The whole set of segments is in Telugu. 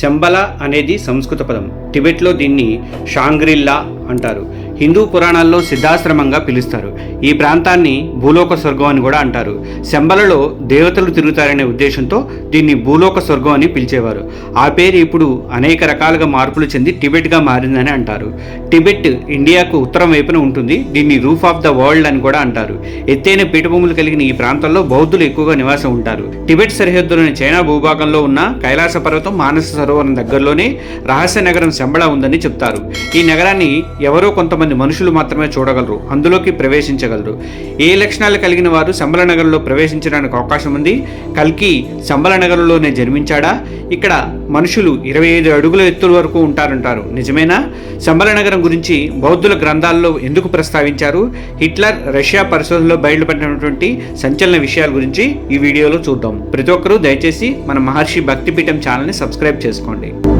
శంబల అనేది సంస్కృత పదం. టిబెట్లో దీన్ని షాంగ్రిల్లా అంటారు. హిందూ పురాణాల్లో సిద్ధాశ్రమంగా పిలుస్తారు. ఈ ప్రాంతాన్ని భూలోక స్వర్గం అని కూడా అంటారు. శంబలలో దేవతలు తిరుగుతారనే ఉద్దేశంతో దీన్ని భూలోక స్వర్గం అని పిలిచేవారు. ఆ పేరు ఇప్పుడు అనేక రకాలుగా మార్పులు చెంది టిబెట్గా మారిందని అంటారు. టిబెట్ ఇండియాకు ఉత్తరం వైపున ఉంటుంది. దీన్ని రూఫ్ ఆఫ్ ద వరల్డ్ అని కూడా అంటారు. ఎత్తైన పీఠభూములు కలిగిన ఈ ప్రాంతంలో బౌద్ధులు ఎక్కువగా నివాసం ఉంటారు. టిబెట్ సరిహద్దులోని చైనా భూభాగంలో ఉన్న కైలాస పర్వతం మానస సరోవరం దగ్గరలోనే రహస్య నగరం శంబళ ఉందని చెప్తారు. ఈ నగరాన్ని ఎవరో కొంతమంది మనుషులు మాత్రమే చూడగలరు అందులోకి ప్రవేశించగలరు. ఏ లక్షణాలు కలిగిన వారు శంబల నగరంలో ప్రవేశించడానికి అవకాశం ఉంది? కల్కి శంబల నగరంలోనే జన్మించాడా? ఇక్కడ మనుషులు ఇరవై ఐదు అడుగుల ఎత్తుల వరకు ఉంటారంటారు. నిజమేనా? శంబల నగరం గురించి బౌద్ధుల గ్రంథాల్లో ఎందుకు ప్రస్తావించారు? హిట్లర్ రష్యా పరిశోధనలో బయలుపడినటువంటి సంచలన విషయాల గురించి ఈ వీడియోలో చూద్దాం. ప్రతి ఒక్కరూ దయచేసి మన మహర్షి భక్తిపీఠం ఛానల్ని సబ్స్క్రైబ్ చేసుకోండి.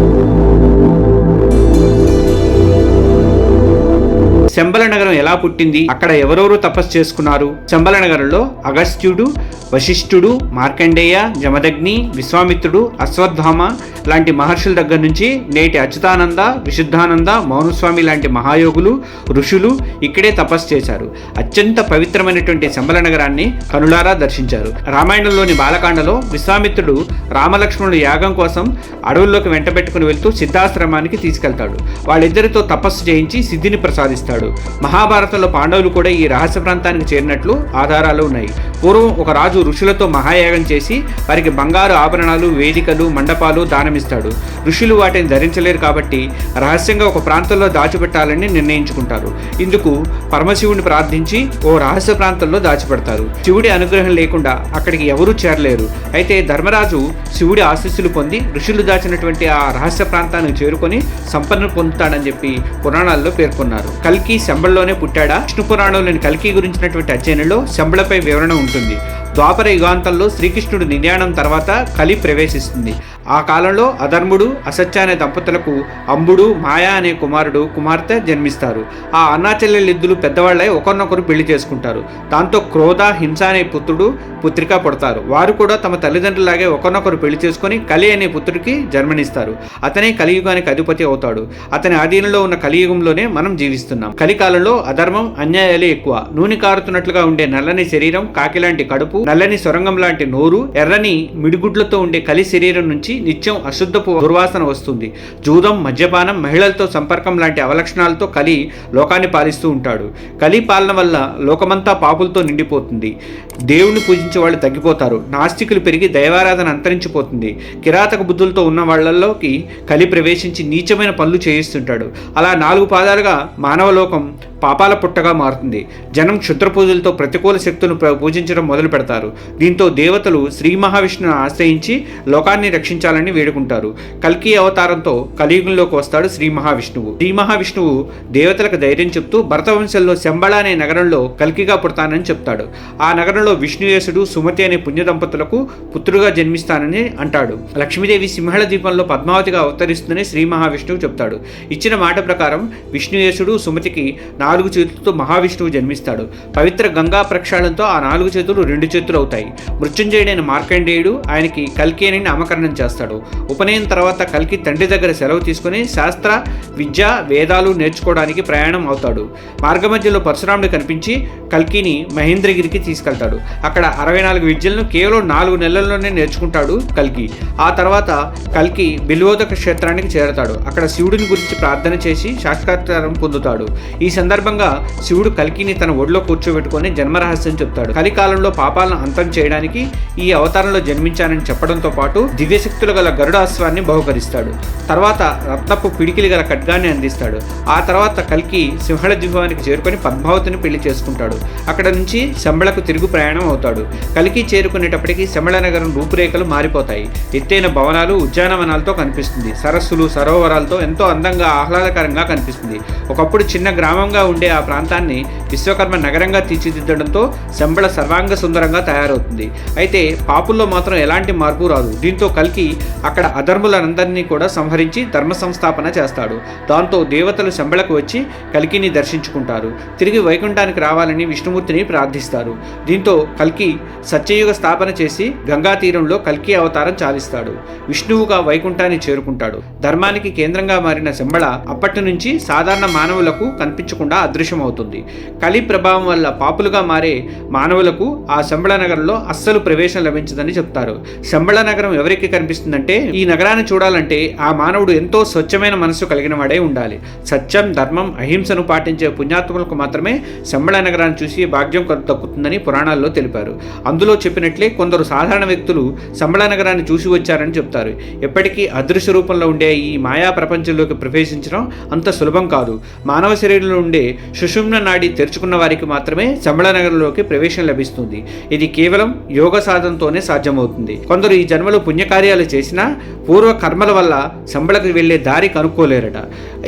శంబల నగరం ఎలా పుట్టింది? అక్కడ ఎవరెవరు తపస్సు చేసుకున్నారు? శంబల నగరంలో అగస్త్యుడు వశిష్ఠుడు మార్కండేయ జమదగ్ని విశ్వామిత్రుడు అశ్వత్థామ లాంటి మహర్షుల దగ్గర నుంచి నేటి అచ్యుతానంద విశుద్ధానంద మౌనస్వామి లాంటి మహాయోగులు ఋషులు ఇక్కడే తపస్సు చేశారు. అత్యంత పవిత్రమైనటువంటి శంబల నగరాన్ని కనులారా దర్శించారు. రామాయణంలోని బాలకాండలో విశ్వామిత్రుడు రామలక్ష్మణుడు యాగం కోసం అడవుల్లోకి వెంటబెట్టుకుని వెళ్తూ సిద్ధాశ్రమానికి తీసుకెళ్తాడు. వాళ్ళిద్దరితో తపస్సు చేయించి సిద్ధిని ప్రసాదిస్తాడు. మహాభారతంలో పాండవులు కూడా ఈ రహస్య ప్రాంతానికి చేరినట్లు ఆధారాలు ఉన్నాయి. పూర్వం ఒక రాజు ఋషులతో మహాయాగం చేసి వారికి బంగారు ఆభరణాలు వేదికలు మండపాలు దానమిస్తాడు. ఋషులు వాటిని ధరించలేరు కాబట్టి రహస్యంగా ఒక ప్రాంతంలో దాచిపెట్టాలని నిర్ణయించుకుంటారు. ఇందుకు పరమశివుని ప్రార్థించి ఓ రహస్య ప్రాంతంలో దాచిపెడతారు. శివుడి అనుగ్రహం లేకుండా అక్కడికి ఎవరూ చేరలేరు. అయితే ధర్మరాజు శివుడి ఆశీస్సులు పొంది ఋషులు దాచినటువంటి ఆ రహస్య ప్రాంతానికి చేరుకొని సంపన్న పొందుతాడని చెప్పి పురాణాల్లో పేర్కొన్నారు. కల్కి శంబళలోనే పుట్టాడా? విష్ణు పురాణంలోని కల్కి గురించినటువంటి అధ్యయనంలో శంబళపై వివరణ ఉంటుంది. ద్వాపర యుగాంతంలో శ్రీకృష్ణుడు నిర్యాణం తర్వాత కలి ప్రవేశిస్తుంది. ఆ కాలంలో అధర్ముడు అసత్య అనే దంపతులకు అంబుడు మాయా అనే కుమారుడు కుమార్తె జన్మిస్తారు. ఆ అన్నాచెల్లెలిద్దులు పెద్దవాళ్ళై ఒకరినొకరు పెళ్ళి చేసుకుంటారు. దాంతో క్రోధ హింస అనే పుత్రుడు పుత్రిక పుడతారు. వారు కూడా తమ తల్లిదండ్రులాగే ఒకరినొకరు పెళ్ళి చేసుకొని కలి అనే పుత్రుడికి జన్మనిస్తారు. అతనే కలియుగానికి అధిపతి అవుతాడు. అతని ఆధీనంలో ఉన్న కలియుగంలోనే మనం జీవిస్తున్నాం. కలికాలంలో అధర్మం అన్యాయాలే ఎక్కువ. నూనె కారుతున్నట్లుగా ఉండే నల్లని శరీరం కాకిలాంటి కడుపు నల్లని సొరంగం లాంటి నోరు ఎర్రని మిడిగుడ్లతో ఉండే కలి శరీరం నుంచి నిత్యం అశుద్ధపు దుర్వాసన వస్తుంది. జూదం మద్యపానం మహిళలతో సంపర్కం లాంటి అవలక్షణాలతో కలి లోకాన్ని పాలిస్తూ ఉంటాడు. కలి పాలన వల్ల లోకమంతా పాపులతో నిండిపోతుంది. దేవుని పూజించే వాళ్ళు తగ్గిపోతారు. నాస్తికులు పెరిగి దైవారాధన అంతరించిపోతుంది. కిరాతక బుద్ధులతో ఉన్న వాళ్ళలోకి కలి ప్రవేశించి నీచమైన పనులు చేయిస్తుంటాడు. అలా నాలుగు పాదాలుగా మానవలోకం పాపాల పుట్టగా మారుతుంది. జనం క్షుద్ర పూజలతో ప్రతికూల శక్తులను పూజించడం మొదలు పెడతారు. దీంతో దేవతలు శ్రీ మహావిష్ణువును ఆశ్రయించి లోకాన్ని రక్షించాలని వేడుకుంటారు. కల్కి అవతారంతో కలియుగంలోకి వస్తాడు శ్రీ మహావిష్ణువు. శ్రీ మహావిష్ణువు దేవతలకు ధైర్యం చెప్తూ భరతవంశంలో శంబళ అనే నగరంలో కల్కిగా పుడతానని చెప్తాడు. ఆ నగరంలో విష్ణుయేశుడు సుమతి అనే పుణ్య దంపతులకు పుత్రుడుగా జన్మిస్తానని అంటాడు. లక్ష్మీదేవి సింహళ దీపంలో పద్మావతిగా అవతరిస్తుందని శ్రీ మహావిష్ణువు చెప్తాడు. ఇచ్చిన మాట ప్రకారం విష్ణుయేశుడు సుమతికి నాలుగు నాలుగు చేతులతో మహావిష్ణువు జన్మిస్తాడు. పవిత్ర గంగా ప్రక్షాళనతో ఆ నాలుగు చేతులు రెండు చేతులు అవుతాయి. మృత్యుంజయుడైన మార్కండేయుడు ఆయనకి కల్కి అని నామకరణం చేస్తాడు. ఉపనయనం తర్వాత కల్కి తండ్రి దగ్గర సెలవు తీసుకుని శాస్త్ర విద్య వేదాలు నేర్చుకోవడానికి ప్రయాణం అవుతాడు. మార్గమధ్యలో పరశురాముడు కనిపించి కల్కిని మహేంద్రగిరికి తీసుకెళ్తాడు. అక్కడ అరవై నాలుగు విద్యలను కేవలం నాలుగు నెలల్లోనే నేర్చుకుంటాడు కల్కి. ఆ తర్వాత కల్కి బిల్వోదక క్షేత్రానికి చేరతాడు. అక్కడ శివుడిని గురించి ప్రార్థన చేసి సాక్షాత్కారం పొందుతాడు. ఈ సందర్భంగా శివుడు కల్కిని తన ఒడిలో కూర్చోబెట్టుకొని జన్మరహస్యం చెప్తాడు. కలికాలంలో పాపాలను అంతం చేయడానికి ఈ అవతారంలో జన్మించానని చెప్పడంతో పాటు దివ్యశక్తులు గల గరుడాశ్వాన్ని బహుకరిస్తాడు. తర్వాత రత్నపు పిడికిలి గల ఖడ్గాన్ని అందిస్తాడు. ఆ తర్వాత కల్కి సింహళ ద్వీపానికి చేరుకొని పద్మావతిని పెళ్ళి చేసుకుంటాడు. అక్కడ నుంచి శంబళకు తిరుగు ప్రయాణం అవుతాడు. కలికి చేరుకునేటప్పటికి శంబళ నగరం రూపురేఖలు మారిపోతాయి. ఎత్తైన భవనాలు ఉద్యానవనాలతో కనిపిస్తుంది. సరస్సులు సరోవరాలతో ఎంతో అందంగా ఆహ్లాదకరంగా కనిపిస్తుంది. ఒకప్పుడు చిన్న గ్రామంగా ఉండే ఆ ప్రాంతాన్ని విశ్వకర్మ నగరంగా తీర్చిదిద్దడంతో శంబళ సర్వాంగ సుందరంగా తయారవుతుంది. అయితే పాపుల్లో మాత్రం ఎలాంటి మార్పు రాదు. దీంతో కల్కి అక్కడ అధర్ములనందరినీ కూడా సంహరించి ధర్మ సంస్థాపన చేస్తాడు. దాంతో దేవతలు శంబళకు వచ్చి కల్కిని దర్శించుకుంటారు. తిరిగి వైకుంఠానికి రావాలని విష్ణుమూర్తిని ప్రార్థిస్తారు. దీంతో కల్కి సత్యయుగ స్థాపన చేసి గంగా తీరంలో కల్కి అవతారం చాలిస్తాడు. విష్ణువుగా వైకుంఠాన్ని చేరుకుంటాడు. ధర్మానికి కేంద్రంగా మారిన శంబళ అప్పటి నుంచి సాధారణ మానవులకు కనిపించకుండా అదృశ్యమవుతుంది. కలి ప్రభావం వల్ల పాపులుగా మారే మానవులకు ఆ శంబళ నగరంలో అస్సలు ప్రవేశం లభించదని చెప్తారు. శంబళ నగరం ఎవరికి కనిపిస్తుందంటే ఈ నగరాన్ని చూడాలంటే ఆ మానవుడు ఎంతో స్వచ్ఛమైన మనసు కలిగిన వాడే ఉండాలి. సత్యం ధర్మం అహింసను పాటించే పుణ్యాత్ములకు మాత్రమే శంబళ నగరాన్ని చూసి భాగ్యం కొ- దక్కుతుందని పురాణాల్లో తెలిపారు. అందులో చెప్పినట్లే కొందరు సాధారణ వ్యక్తులు శంబళ నగరాన్ని చూసి వచ్చారని చెప్తారు. ఎప్పటికీ అదృశ్య రూపంలో ఉండే ఈ మాయా ప్రపంచంలోకి ప్రవేశించడం అంత సులభం కాదు. మానవ శరీరంలో ఉండే సుషుమ్న నాడి తెచ్చుకున్న వారికి మాత్రమే శంబళ నగరంలోకి ప్రవేశం లభిస్తుంది. ఇది కేవలం యోగ సాధనతోనే సాధ్యమవుతుంది. కొందరు ఈ జన్మలో పుణ్యకార్యాలు చేసినా పూర్వ కర్మల వల్ల శంబళకు వెళ్ళే దారి కనుక్కోలేరట.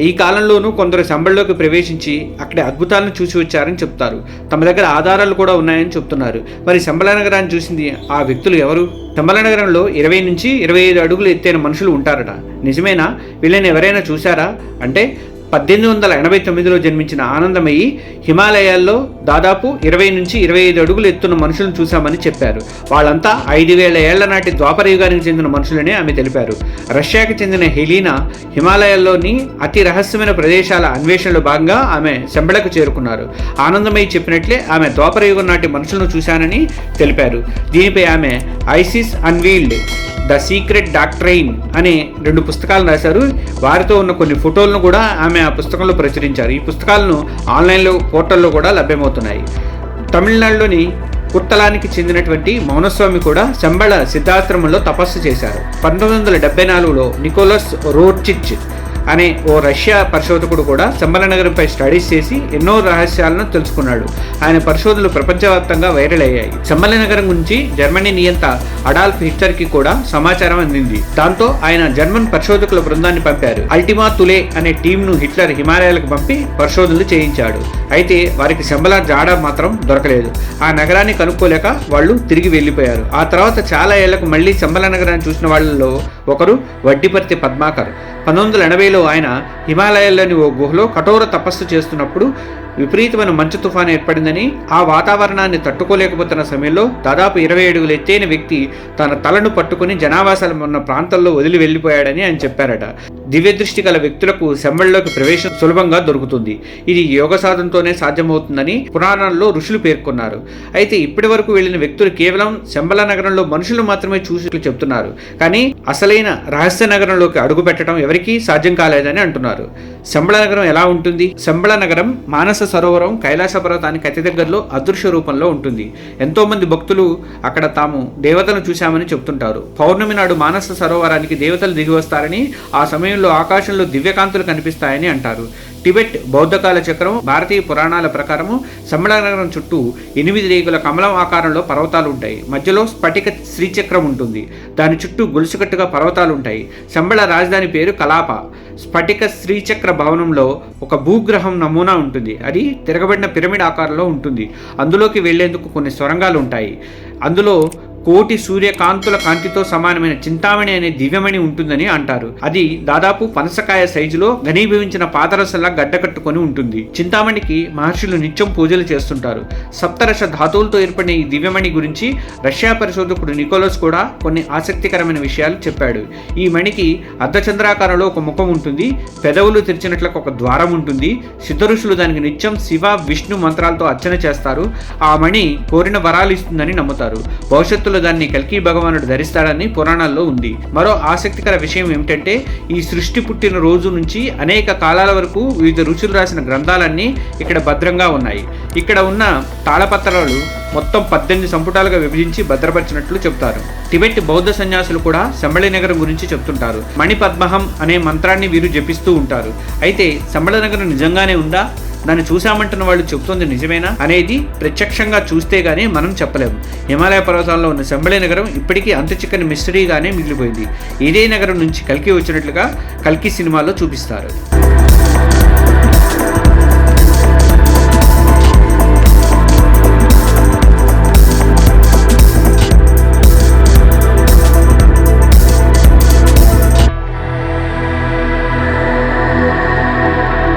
ఈ కాలంలోనూ కొందరు శంబళలోకి ప్రవేశించి అక్కడి అద్భుతాలను చూసి వచ్చారని చెప్తారు. తమ దగ్గర ఆధారాలు కూడా ఉన్నాయని చెప్తున్నారు. మరి శంబళ నగరాన్ని చూసింది ఆ వ్యక్తులు ఎవరు? శంబళ నగరంలో ఇరవై నుంచి ఇరవై ఐదు అడుగులు ఎత్తైన మనుషులు ఉంటారట. నిజమేనా? వీళ్ళని ఎవరైనా చూశారా? అంటే పద్దెనిమిది వందల ఎనభై తొమ్మిదిలో జన్మించిన ఆనందమయ్యి హిమాలయాల్లో దాదాపు ఇరవై నుంచి ఇరవై ఐదు అడుగులు ఎత్తున్న మనుషులను చూశామని చెప్పారు. వాళ్ళంతా ఐదు వేల ఏళ్ళ నాటి ద్వాపర యుగానికి చెందిన మనుషులని ఆమె తెలిపారు. రష్యాకి చెందిన హెలీనా హిమాలయాల్లోని అతి రహస్యమైన ప్రదేశాల అన్వేషణలో భాగంగా ఆమె శంబళకు చేరుకున్నారు. ఆనందమయ్యి చెప్పినట్లే ఆమె ద్వాపర యుగం నాటి మనుషులను చూశానని తెలిపారు. దీనిపై ఆమె Isis unveiled the secret doctrine అనే రెండు పుస్తకాలను రాశారు. వారితో ఉన్న కొన్ని ఫోటోలను కూడా ఆమె ఆ పుస్తకంలో ప్రచురించారు. ఈ పుస్తకాలను ఆన్లైన్లో పోర్టల్లో కూడా లభ్యమవుతున్నాయి. తమిళనాడులోని కుత్తలానికి చెందినటువంటి మౌనస్వామి కూడా శంబళ సిద్ధాశ్రమంలో తపస్సు చేశారు. పంతొమ్మిది వందల డెబ్బై నాలుగులో నికోలస్ రోర్చిచ్ అనే ఓ రష్యా పరిశోధకుడు కూడా సంబల నగరంపై స్టడీస్ చేసి ఎన్నో రహస్యాలను తెలుసుకున్నాడు. ఆయన పరిశోధనలు ప్రపంచవ్యాప్తంగా వైరల్ అయ్యాయి. సంబల నగరం గురించి జర్మనీ నియంత అడాల్ఫ్ హిట్లర్కి కూడా సమాచారం అందింది. దాంతో ఆయన జర్మన్ పరిశోధకుల బృందాన్ని పంపారు. అల్టిమా తులే అనే టీంను హిట్లర్ హిమాలయాలకు పంపి పరిశోధనలు చేయించాడు. అయితే వారికి శంబల జాడ మాత్రం దొరకలేదు. ఆ నగరాన్ని కనుక్కోలేక వాళ్ళు తిరిగి వెళ్ళిపోయారు. ఆ తర్వాత చాలా ఏళ్ళకు మళ్ళీ శంబల నగరాన్ని చూసిన వాళ్ళలో ఒకరు వడ్డీపర్తి పద్మాకర్. పంతొమ్మిది వందల ఎనభైలో ఆయన హిమాలయాల్లోని ఓ గుహలో కఠోర తపస్సు చేస్తున్నప్పుడు విపరీతమైన మంచు తుఫాను ఏర్పడిందని ఆ వాతావరణాన్ని తట్టుకోలేకపోతున్న సమయంలో దాదాపు ఇరవై అడుగులు ఎత్తైన వ్యక్తి తన తలను పట్టుకుని జనావాసాలు ఉన్న ప్రాంతాల్లో వదిలి వెళ్ళిపోయాడని ఆయన చెప్పారట. దివ్య దృష్టి గల వ్యక్తులకు శంబళ్ళలోకి ప్రవేశం సులభంగా దొరుకుతుంది. ఇది యోగ సాధనతోనే సాధ్యమవుతుందని పురాణాల్లో ఋషులు పేర్కొన్నారు. అయితే ఇప్పటి వరకు వెళ్ళిన వ్యక్తులు కేవలం శంబళ నగరంలో మనుషులు మాత్రమే చూసి చెప్తున్నారు కానీ అసలైన రహస్య నగరంలోకి అడుగు పెట్టడం ఎవరికీ సాధ్యం కాలేదని అంటున్నారు. శంబళ నగరం ఎలా ఉంటుంది? శంబళ నగరం మానస సరోవరం కైలాస పర్వతానికి అతి దగ్గరలో అదృశ్య రూపంలో ఉంటుంది. ఎంతోమంది భక్తులు అక్కడ తాము దేవతను చూశామని చెప్తుంటారు పౌర్ణమి నాడు మానస సరోవరానికి దేవతలు దిగి వస్తారని ఆ సమయంలో ఆకాశంలో దివ్యకాంతులు కనిపిస్తాయని అంటారు. టిబెట్ బౌద్ధకాల చక్రం భారతీయ పురాణాల ప్రకారము సమ్మళనగరం నగరం చుట్టూ ఎనిమిది రేగుల కమలం ఆకారంలో పర్వతాలు ఉంటాయి మధ్యలో స్ఫటిక శ్రీచక్రం ఉంటుంది. దాని చుట్టూ గొలుసుకట్టుగా పర్వతాలు ఉంటాయి సంబళ రాజధాని పేరు కలాప. స్ఫటిక శ్రీచక్ర భవనంలో ఒక భూగ్రహం నమూనా ఉంటుంది. అది తిరగబడిన పిరమిడ్ ఆకారంలో ఉంటుంది. అందులోకి వెళ్ళేందుకు కొన్ని సొరంగాలు ఉంటాయి అందులో కోటి సూర్యకాంతుల కాంతితో సమానమైన చింతామణి అనే దివ్యమణి ఉంటుందని అంటారు. అది దాదాపు పనసకాయ సైజులో ఘనీభవించిన పాదరసంలా గడ్డకట్టుకొని ఉంటుంది. చింతామణికి మహర్షులు నిత్యం పూజలు చేస్తుంటారు. సప్తరస ధాతువులతో ఏర్పడిన ఈ దివ్యమణి గురించి రష్యా పరిశోధకుడు నికోలస్ కూడా కొన్ని ఆసక్తికరమైన విషయాలు చెప్పాడు. ఈ మణికి అర్ధచంద్రాకారంలో ఒక ముఖం ఉంటుంది. పెదవులు తెరిచినట్లకు ఒక ద్వారం ఉంటుంది. సిద్ధరుషులు దానికి నిత్యం శివ విష్ణు మంత్రాలతో అర్చన చేస్తారు. ఆ మణి కోరిన వరాలు ఇస్తుందని నమ్ముతారు. భవిష్యత్తులో దాన్ని కల్కి భగవానుడు ధరిస్తాడని పురాణాల్లో ఉంది. మరో ఆసక్తికర విషయం ఏమిటంటే ఈ సృష్టి పుట్టిన రోజు నుంచి అనేక కాలాల వరకు వివిధ రుచులు రాసిన గ్రంథాలన్నీ ఇక్కడ భద్రంగా ఉన్నాయి. ఇక్కడ ఉన్న తాళపత్రాలు మొత్తం పద్దెనిమిది సంపుటాలుగా విభజించి భద్రపరిచినట్లు చెప్తారు టిబెట్ బౌద్ధ సన్యాసులు కూడా శంబళి నగరం గురించి చెప్తుంటారు. మణిపద్మహం అనే మంత్రాన్ని వీరు జపిస్తూ ఉంటారు. అయితే శంబళ నగరం నిజంగానే ఉందా? దాన్ని చూశామంటున్న వాళ్ళు చెప్తుంది నిజమేనా అనేది ప్రత్యక్షంగా చూస్తే గానీ మనం చెప్పలేము హిమాలయ పర్వతాల్లో ఉన్న శంబళి నగరం ఇప్పటికీ అంత చిక్కని మిస్టరీగానే మిగిలిపోయింది. ఇదే నగరం నుంచి కల్కి వచ్చినట్లుగా కల్కి సినిమాలో చూపిస్తారు.